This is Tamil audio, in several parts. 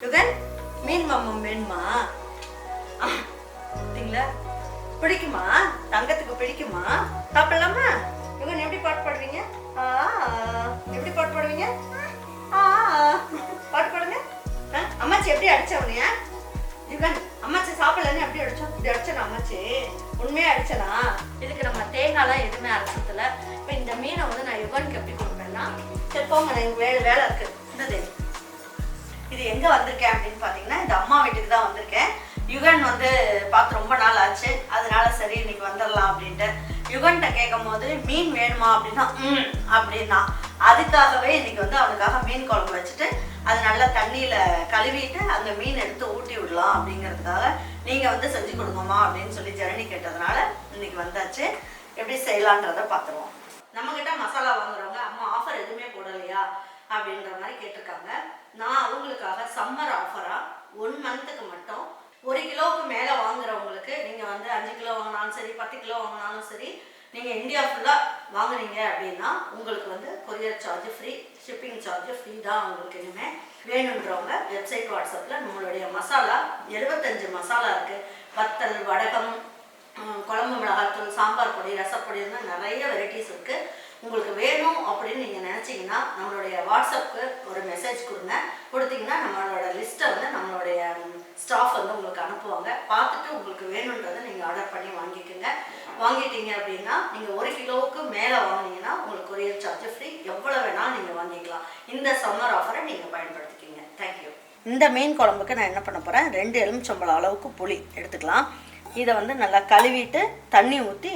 யுகன் மீன் மாமம் வேணுமா பார்த்தீங்களா? பிடிக்குமா? தங்கத்துக்கு பிடிக்குமா? சாப்பிடலாமா? யுகன் எப்படி பாட்டு பாடுவீங்க? எப்படி பாட்டு பாடுவீங்க? பாட்டு பாடுங்க. அம்மாச்சி எப்படி அடிச்சவனைய யுகன் அம்மாச்சி சாப்பிடலன்னு எப்படி அடிச்சோம் இப்படி அடிச்சனா அம்மாச்சி? உண்மையா அடிச்சனா? இதுக்கு நம்ம தேங்காய்லாம் எதுவுமே அரைச்சதில்ல இப்போ இந்த மீனை வந்து நான் யுகனுக்கு எப்படி கொடுப்பேன்னா சரி போங்க எனக்கு வேலை வேலை இருக்கு. எங்கே வந்திருக்கேன் அப்படின்னு பார்த்தீங்கன்னா இந்த அம்மா வீட்டுக்கு தான் வந்திருக்கேன். யுகன் வந்து பார்த்து ரொம்ப நாள் ஆச்சு. அதனால சரி இன்னைக்கு வந்துடலாம் அப்படின்ட்டு. யுகன்கிட்ட கேட்கும் போது மீன் வேணுமா? அப்படின்னா ம் அப்படின்னா. அதுக்காகவே இன்னைக்கு வந்து அவனுக்காக மீன் குழம்பு வச்சுட்டு அது நல்லா தண்ணியில் கழுவிட்டு அந்த மீன் எடுத்து ஊட்டி விடலாம் அப்படிங்கிறதுக்காக நீங்கள் வந்து செஞ்சு கொடுங்கம்மா அப்படின்னு சொல்லி ஜெரணி கேட்டதுனால இன்னைக்கு வந்தாச்சு. எப்படி செய்யலான்றத பார்த்துருவோம் நம்மக்கிட்ட மசாலா வாங்குறவங்க அம்மா ஆஃபர் எதுவுமே போடலையா? அப்படின்ற மாதிரி கேட்டிருக்காங்க. நான் அவங்களுக்காக சம்மர் ஆஃபரா ஒன் மந்த்துக்கு மட்டும் ஒரு கிலோவுக்கு மேலே வாங்குறவங்களுக்கு நீங்கள் வந்து அஞ்சு கிலோ வாங்கினாலும் சரி பத்து கிலோ வாங்கினாலும் சரி நீங்கள் இந்தியா ஃபுல்லாக வாங்குனீங்க அப்படின்னா உங்களுக்கு வந்து courier charge free shipping charge free தான் உங்களுக்கு இனிமேல் வேணுன்றவங்க வெப்சைட் வாட்ஸ்அப்பில் நம்மளுடைய மசாலா எழுபத்தஞ்சு மசாலா இருக்குது வத்தல் வடகம் குழம்பு மிளகாத்தூள் சாம்பார் பொடி ரசப்பொடின்னு நிறைய வெரைட்டிஸ் இருக்குது உங்களுக்கு வேணும் அப்படின்னு நீங்கள் நினச்சிங்கன்னா நம்மளுடைய வாட்ஸ்அப்புக்கு ஒரு மெசேஜ் கொடுங்க. கொடுத்தீங்கன்னா நம்மளோட லிஸ்ட்டை வந்து நம்மளுடைய ஸ்டாஃப் வந்து உங்களுக்கு அனுப்புவாங்க. பார்த்துட்டு உங்களுக்கு வேணுன்றதை நீங்கள் ஆர்டர் பண்ணி வாங்கிக்கோங்க. வாங்கிட்டீங்க அப்படின்னா நீங்கள் ஒரு கிலோவுக்கு மேலே வாங்கினீங்கன்னா உங்களுக்கு கொரியர் சார்ஜ் ஃப்ரீ எவ்வளோ வேணாலும் நீங்கள் வாங்கிக்கலாம். இந்த சம்மர் ஆஃபரை நீங்கள் பயன்படுத்திக்கிங்க. தேங்க்யூ இந்த மீன் குழம்புக்கு நான் என்ன பண்ண போகிறேன் ரெண்டு எலுமிச்சம்பழம் அளவுக்கு புளி எடுத்துக்கலாம். இதை வந்து நல்லா கழுவிட்டு தண்ணி ஊற்றி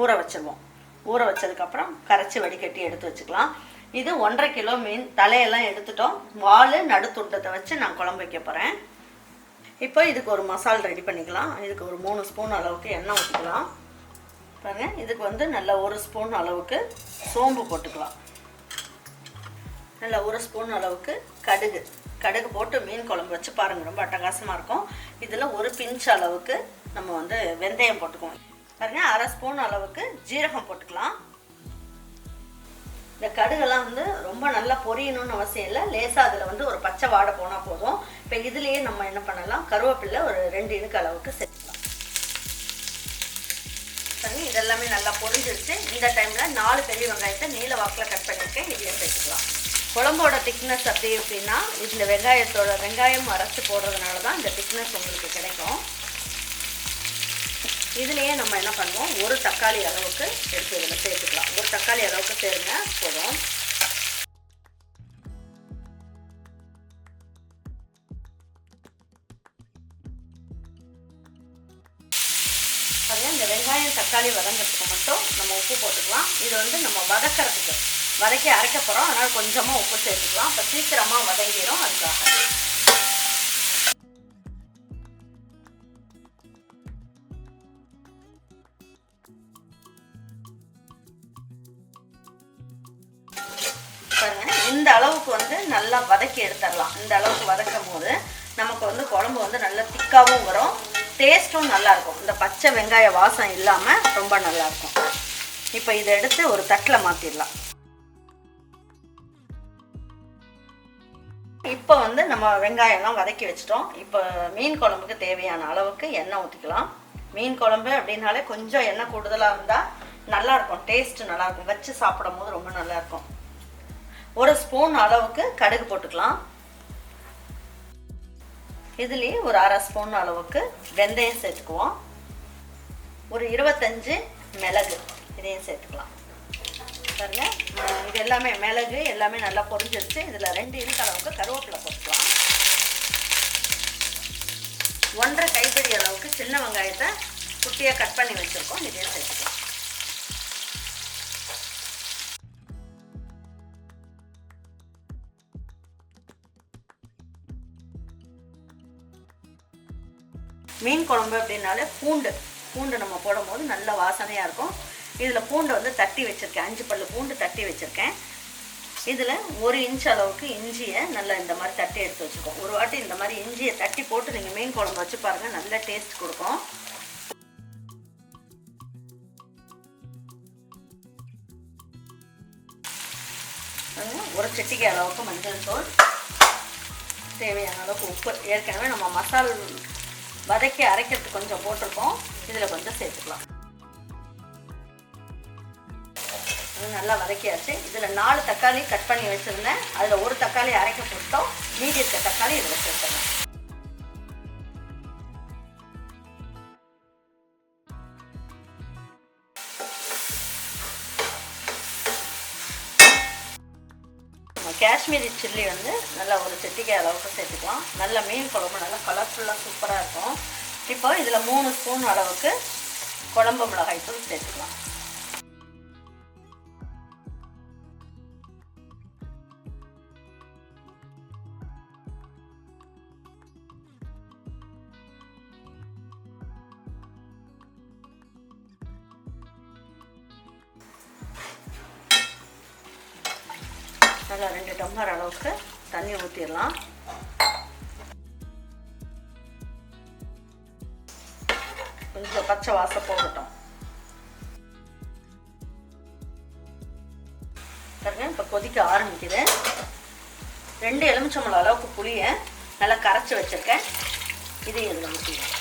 ஊற வச்சிருவோம். ஊற வச்சதுக்கப்புறம் கரைச்சி வடிகட்டி எடுத்து வச்சுக்கலாம். இது ஒன்றரை கிலோ மீன் தலையெல்லாம் எடுத்துட்டோம். வால் நடுத்துண்டத்தை வச்சு நான் குழம்பு வைக்க போகிறேன் இப்போ இதுக்கு ஒரு மசால் ரெடி பண்ணிக்கலாம். இதுக்கு ஒரு மூணு ஸ்பூன் அளவுக்கு எண்ணெய் ஊற்றிக்கலாம் பாருங்க இதுக்கு வந்து நல்ல ஒரு ஸ்பூன் அளவுக்கு சோம்பு போட்டுக்கலாம். நல்ல ஒரு ஸ்பூன் அளவுக்கு கடுகு. கடுகு போட்டு மீன் குழம்பு வச்சு பாருங்கள் ரொம்ப அட்டகாசமாக இருக்கும். இதில் ஒரு பிஞ்ச் அளவுக்கு நம்ம வந்து வெந்தயம் போட்டுக்குவோம். பாருங்க அரை ஸ்பூன் அளவுக்கு ஜீரகம் போட்டுக்கலாம். இந்த கடுகெல்லாம் வந்து ரொம்ப நல்லா பொரியணும்னு அவசியம் இல்லை. லேசாக அதில் வந்து ஒரு பச்சை வாடை போனால் போதும். இப்போ இதுலேயே நம்ம என்ன பண்ணலாம்? கருவேப்பிலை ஒரு ரெண்டு இனுக்கு அளவுக்கு சேர்த்துக்கலாம். சரி இதெல்லாமே நல்லா பொரிஞ்சிருச்சு. இந்த டைமில் நாலு பெரிய வெங்காயத்தை நீல வாக்கில் கட் பண்ணியிருக்கேன். இதையும் சேர்த்துக்கலாம். குழம்போட திக்னஸ் அப்படி எப்படின்னா இந்த வெங்காயத்தோட வெங்காயம் அரைச்சி போடுறதுனால தான் இந்த திக்னஸ் உங்களுக்கு கிடைக்கும். இதுலேயே நம்ம என்ன பண்ணுவோம்? ஒரு தக்காளி அளவுக்கு எடுத்து இதில் சேர்த்துக்கலாம். ஒரு தக்காளி அளவுக்கு சேருங்க போதும். இந்த வெங்காயம் தக்காளி வதங்கிறதுக்கு மட்டும் நம்ம உப்பு போட்டுக்கலாம். இது வந்து நம்ம வதக்கிறதுக்கு. வதக்கி அரைக்க போகிறோம் அதனால் கொஞ்சமாக உப்பு சேர்த்துக்கலாம். அப்போ சீக்கிரமாக வதங்கிடும் அதுக்காக. பாருங்க இந்த அளவுக்கு வந்து நல்லா வதக்கி எடுத்துடலாம். இந்த அளவுக்கு வதக்கும் போது நமக்கு வந்து குழம்பு வந்து நல்லா திக்காகவும் வரும். டேஸ்ட்டும் நல்லா இருக்கும். இந்த பச்சை வெங்காய வாசம் இல்லாமல் ரொம்ப நல்லா இருக்கும். இப்போ இதை எடுத்து ஒரு தட்டில் மாற்றிடலாம் இப்போ வந்து நம்ம வெங்காயம்லாம் வதக்கி வச்சிட்டோம். இப்போ மீன் குழம்புக்கு தேவையான அளவுக்கு எண்ணெய் ஊற்றிக்கலாம் மீன் குழம்பு அப்படின்னாலே கொஞ்சம் எண்ணெய் கூடுதலாக இருந்தால் நல்லா இருக்கும் டேஸ்ட் நல்லா இருக்கும் வச்சு சாப்பிடும் போது ரொம்ப நல்லா இருக்கும் ஒரு ஸ்பூன் அளவுக்கு கடுகு போட்டுக்கலாம். இதுலேயே ஒரு அரை ஸ்பூன் அளவுக்கு வெந்தயம் சேர்த்துக்குவோம். ஒரு இருபத்தஞ்சு மிளகு இதையும் சேர்த்துக்கலாம். பாருங்க. இது எல்லாமே மிளகு எல்லாமே நல்லா பொரிஞ்சிருச்சு. இதில் ரெண்டு இன்ச் அளவுக்கு கருவேப்பிலை போட்டுக்கலாம். ஒன்றரை கைப்பிடி அளவுக்கு சின்ன வெங்காயத்தை குட்டியாக கட் பண்ணி வச்சுருக்கோம். இதையும் சேர்த்துக்கலாம். மீன் குழம்பு அப்படின்னாலே பூண்டு. பூண்டு நம்ம போடும்போது நல்ல வாசனையாக இருக்கும். இதில் பூண்டை வந்து தட்டி வச்சுருக்கேன். அஞ்சு பல்லு பூண்டு தட்டி வச்சுருக்கேன். இதில் ஒரு இன்ச் அளவுக்கு இஞ்சியை நல்லா இந்த மாதிரி தட்டி எடுத்து வச்சுருக்கோம் ஒரு வாட்டி இந்த மாதிரி இஞ்சியை தட்டி போட்டு நீங்கள் மீன் குழம்பு வச்சு பாருங்கள் நல்ல டேஸ்ட் கொடுக்கும். ஒரு சிட்டிகை அளவுக்கு மஞ்சள் தூள். தேவையான அளவுக்கு உப்பு. ஏற்கனவே நம்ம மசால் வதக்கி அரைக்கிறதுக்கு கொஞ்சம் போட்டிருக்கோம். இதில் கொஞ்சம் சேர்த்துக்கலாம். நல்லா வதக்கியாச்சு. இதில் நாலு தக்காளி கட் பண்ணி வச்சுருந்தேன். அதில் ஒரு தக்காளி அரைக்க போட்டோம் மீதி இருக்க தக்காளி இதில் சேர்த்துறேன் காஷ்மீரி சில்லி வந்து நல்லா ஒரு செட்டிக்காய் அளவுக்கு சேர்த்துக்கலாம். நல்ல மீன் குழம்பு நல்லா கலர்ஃபுல்லாக சூப்பராக இருக்கும். இப்போ இதில் மூணு ஸ்பூன் அளவுக்கு குழம்பு மிளகாய் தூள் சேர்த்துக்கலாம். அதில் ரெண்டு டம்ளர் அளவுக்கு தண்ணி ஊற்றிடலாம் கொஞ்சம் பச்சை வாசம் போகட்டும் பாருங்க இப்போ கொதிக்க ஆரம்பிக்குது. ரெண்டு எலுமிச்சம்பழம் அளவுக்கு புளியை நல்லா கரைச்சி வச்சுருக்கேன். இதையும் இதில் ஊற்றிடுவேன்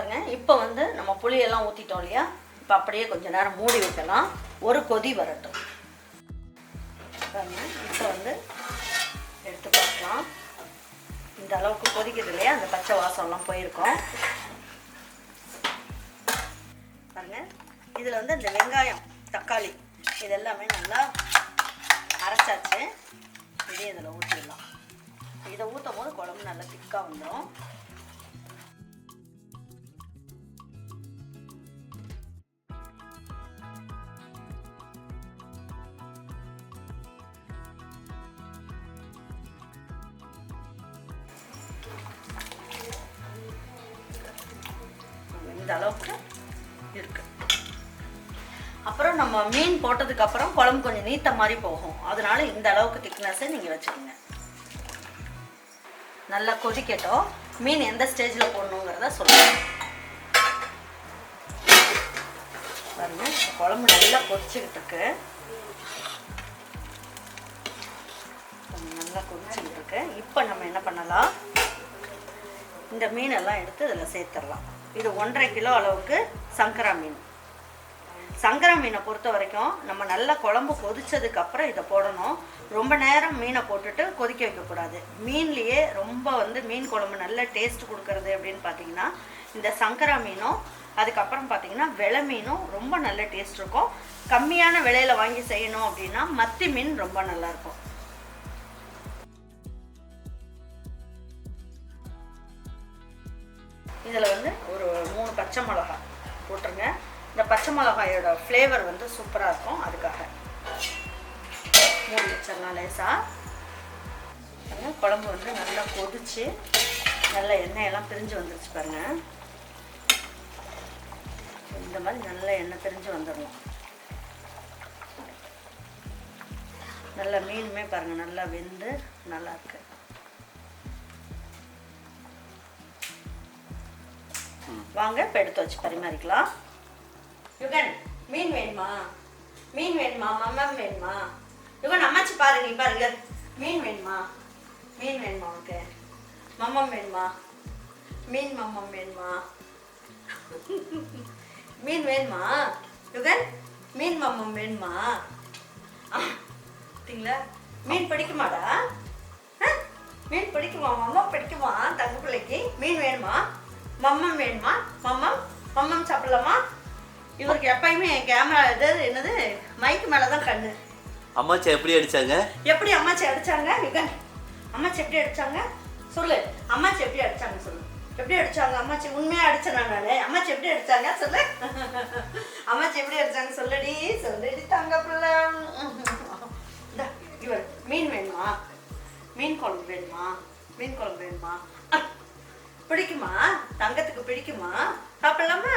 பாருங்க இப்போ வந்து நம்ம புளியெல்லாம் ஊற்றிட்டோம் இல்லையா? இப்போ அப்படியே கொஞ்ச நேரம் மூடி வைக்கலாம். ஒரு கொதி வரட்டும். பாருங்க இப்போ வந்து எடுத்து பார்க்கலாம். இந்த அளவுக்கு கொதிக்குது இல்லையா? அந்த பச்சை வாசம்லாம் போயிருக்கோம். பாருங்க இதில் வந்து இந்த வெங்காயம் தக்காளி இது எல்லாமே நல்லா அரைச்சாச்சு. இதையும் இதில் ஊற்றிடலாம் இதை ஊற்றும் போது குழம்பு நல்லா திக்காக வந்துடும் இந்த அளவுக்கு இருக்கு. அப்புறம் நம்ம மீன் போட்டதுக்கு அப்புறம் குழம்பு கொஞ்சம் நீத்த மாதிரி போகும். அதனால இந்த அளவுக்கு திக்னஸை நீங்கள் வச்சுக்கோங்க. நல்லா கொதிக்கட்டும். மீன் எந்த ஸ்டேஜில் போடணுங்கிறத சொல்லுங்கள் பாருங்க குழம்பு நல்லா கொதிச்சுக்கிட்டு இருக்கு. நல்லா கொதிச்சுக்கிட்டு இருக்கு. இப்போ நம்ம என்ன பண்ணலாம்? இந்த மீனெல்லாம் எடுத்து இதில் சேர்த்துடலாம். இது ஒன்றரை கிலோ அளவுக்கு சங்கரா மீன். சங்கரா மீனை பொறுத்த வரைக்கும் நம்ம நல்லா குழம்பு கொதிச்சதுக்கு அப்புறம் இதை போடணும். ரொம்ப நேரம் மீனை போட்டுட்டு கொதிக்க வைக்கக்கூடாது. மீன்லேயே ரொம்ப வந்து மீன் குழம்பு நல்ல டேஸ்ட் கொடுக்கறது அப்படின்னு பார்த்தீங்கன்னா இந்த சங்கரா மீனும் அதுக்கப்புறம் பார்த்தீங்கன்னா வெளை மீனும் ரொம்ப நல்ல டேஸ்ட் இருக்கும். கம்மியான விலையில் வாங்கி செய்யணும் அப்படின்னா மத்தி மீன் ரொம்ப நல்லாயிருக்கும் இதில் வந்து ஒரு மூணு பச்சை மிளகாய் போட்டுருங்க. இந்த பச்சை மிளகாயோட ஃப்ளேவர் வந்து சூப்பராக இருக்கும். அதுக்காக மூடி வச்சிடலாம் லேசாக பாருங்க, குழம்பு வந்து நல்லா கொதிச்சு நல்ல எண்ணெயெல்லாம் பிரிஞ்சு வந்துருச்சு பாருங்க. இந்த மாதிரி நல்ல எண்ணெய் பிரிஞ்சு வந்துடணும். நல்ல மீனுமே பாருங்கள் நல்லா வெந்து நல்லாயிருக்கு வாங்க இப்போ எடுத்து வச்சு பரிமாறிக்கலாம். யுகன் மீன் வேணுமா? மீன் வேணுமா? மம்மம் வேணுமா? யுகன் அம்மாச்சி பாரு நீ பாருங்க மீன் வேணுமா? மீன் வேணுமா உனக்கு? மம்மம் வேணுமா? மீன் மம்மம் வேணுமா? மீன் வேணுமா? யுகன் மீன் மம்மம் வேணுமா? பார்த்தீங்களா? மீன் பிடிக்குமாடா? ஆ? மீன் பிடிக்குமா? மம்மா பிடிக்குமா? தங்க பிள்ளைக்கு மீன் வேணுமா? மம்மம் வேணுமா? மம்மம்? மம்மம் சாப்பிடலாமா? இவருக்கு எப்பயுமே கேமரா இது என்னது? மைக்கு மேலே தான் கண்ணு. அம்மாச்சி எப்படி அடிச்சாங்க? எப்படி அம்மாச்சி அடிச்சாங்க? யுகன் அம்மாச்சி எப்படி அடிச்சாங்க? சொல்லு. அம்மாச்சி எப்படி அடிச்சாங்க சொல்லு. எப்படி அடிச்சாங்க அம்மாச்சி? உண்மையா அடிச்சேன் நானு அம்மாச்சி எப்படி அடிச்சாங்க? சொல்லு. அம்மாச்சி எப்படி அடிச்சாங்க சொல்லுடி. சொல்லுடி தங்க பிள்ளை. இவர் மீன் வேணுமா? மீன் குழம்பு வேணுமா? மீன் குழம்பு வேணுமா? பிடிக்குமா? தங்கத்துக்கு பிடிக்குமா? சாப்பிடலாமா?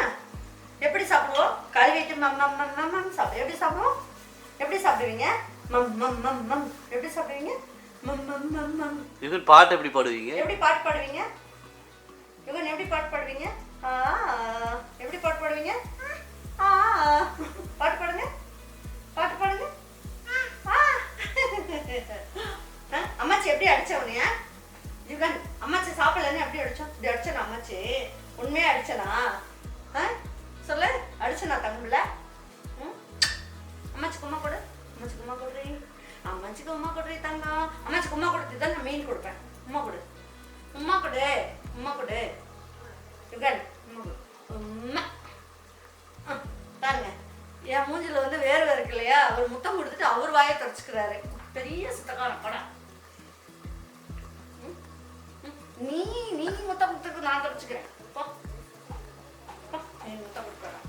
எப்படி சாப்பிடுவோம்? கழுவிட்டு மம் மம் மம் மம் மம் சாப்பிடு. எப்படி சாப்பிடுவோம்? எப்படி சாப்பிடுவீங்க? மம் மம் மம் மம். எப்படி சாப்பிடுவீங்க? மம் மம் மம் மம். இவன் பாட்டு எப்படி பாடுவீங்க? எப்படி பாட்டு பாடுவீங்க? யுகன் எப்படி பாட்டு பாடுவீங்க? ஆ எப்படி பாட்டு பாடுவீங்க? ஆ பாட்டு பாடுங்க. பாட்டு பாடுங்க. ஆ. ஆ, அம்மாச்சி எப்படி அடிச்ச அடிச்சனா உண்மையா அடிச்சனா? ஆ? சொல்லு. அடிச்சனா தங்கம்ல ம்? அம்மாச்சிக்கு உமா கொடு. அம்மாச்சுக்கு உமா கொடுறி. அம்மாச்சிக்கு உமா கொடுறி தங்கம். அம்மாச்சுக்கு உமா கொடுத்து தான் நான் மீன் கொடுப்பேன். உமா கொடு. உமா கொடு. உமா கொடு. யுகன் உமா கொடு. ஆ, பாருங்க. என் மூஞ்சில வந்து வேர்வை இருக்கு இல்லையா? அவர் முத்தம் கொடுத்துட்டு அவர் வாயை தொடச்சுக்கிறாரு. பெரிய சுத்தக்காரன் படம். நீ நீ முத்தம் கொடுத்துட்டு நான் தப்பிச்சுக்கிறேன் நீ முத்தம் கொடுக்குறேன்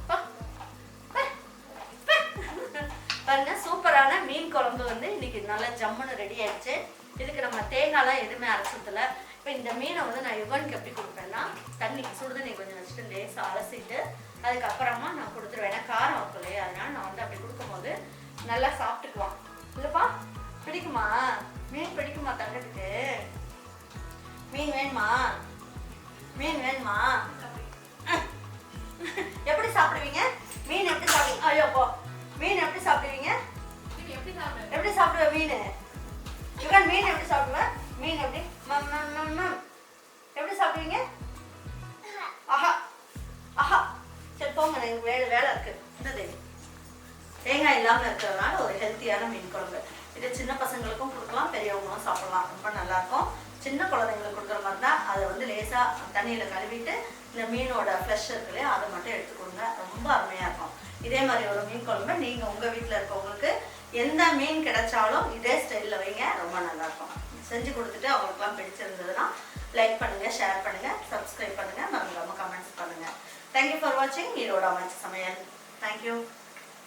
பாருங்க சூப்பரான மீன் குழம்பு வந்து இன்னைக்கு நல்லா ஜம்முன்னு ரெடி ஆயிடுச்சு இதுக்கு நம்ம தேங்காய்லாம் எதுவுமே அரைச்சதில்ல இப்போ இந்த மீனை வந்து நான் யுவனுக்கு எப்படி கொடுப்பேன்னா தண்ணிக்கு சுடுதண்ணி கொஞ்சம் வச்சுட்டு லேசாக அலசிட்டு அதுக்கப்புறமா நான் கொடுத்துருவேன். ஏன்னா காரம் வைக்கும் இல்லையா அதனால நான் வந்து அப்படி கொடுக்கும்போது நல்லா சாப்பிட்டுக்குவான். இல்லைப்பா பிடிக்குமா? மீன் பிடிக்குமா தங்கத்துக்கு? மீன் வேணுமா? மீன் வேணுமா? எப்படி சாப்பிடுவீங்க? மீன் எப்படி சாப்பிடுவீங்க ஐயோ போ. மீன் எப்படி சாப்பிடுவீங்க? எப்படி சாப்பிடுவ மீன்? யுகன் மீன் எப்படி சாப்பிடுவ? மீன் எப்படி? மம் மம் மம் மம். எப்படி சாப்பிடுவீங்க? ஆஹா. ஆஹா. சரி போங்க எனக்கு வேலை வேலை இருக்கு. இந்த தேவி தேங்காய் இல்லாமல் இருக்கிறதுனால ஒரு ஹெல்த்தியான மீன் குழம்பு. இது சின்ன பசங்களுக்கும் கொடுக்கலாம் பெரியவங்களும் சாப்பிடலாம். ரொம்ப நல்லா இருக்கும். சின்ன குழந்தைங்களுக்கு கொடுக்குற மாதிரி தான் அதை வந்து லேசாக தண்ணியில் கழுவிட்டு இந்த மீனோட ஃப்ளஷ் இருக்கு இல்லையா அதை மட்டும் எடுத்து கொடுங்க. ரொம்ப அருமையாக இருக்கும். இதே மாதிரி ஒரு மீன் குழம்பு நீங்கள் உங்கள் வீட்டில் இருக்கவங்களுக்கு எந்த மீன் கிடைச்சாலும் இதே ஸ்டைலில் வைங்க. ரொம்ப நல்லாயிருக்கும் செஞ்சு கொடுத்துட்டு அவங்களுக்குலாம் பிடிச்சிருந்ததுன்னா லைக் பண்ணுங்கள் ஷேர் பண்ணுங்கள் சப்ஸ்கிரைப் பண்ணுங்கள் மறந்துடாமல் கமெண்ட்ஸ் பண்ணுங்கள் தேங்க்யூ ஃபார் வாட்சிங் ஈரோட அமைச்ச சமையல். தேங்க்யூ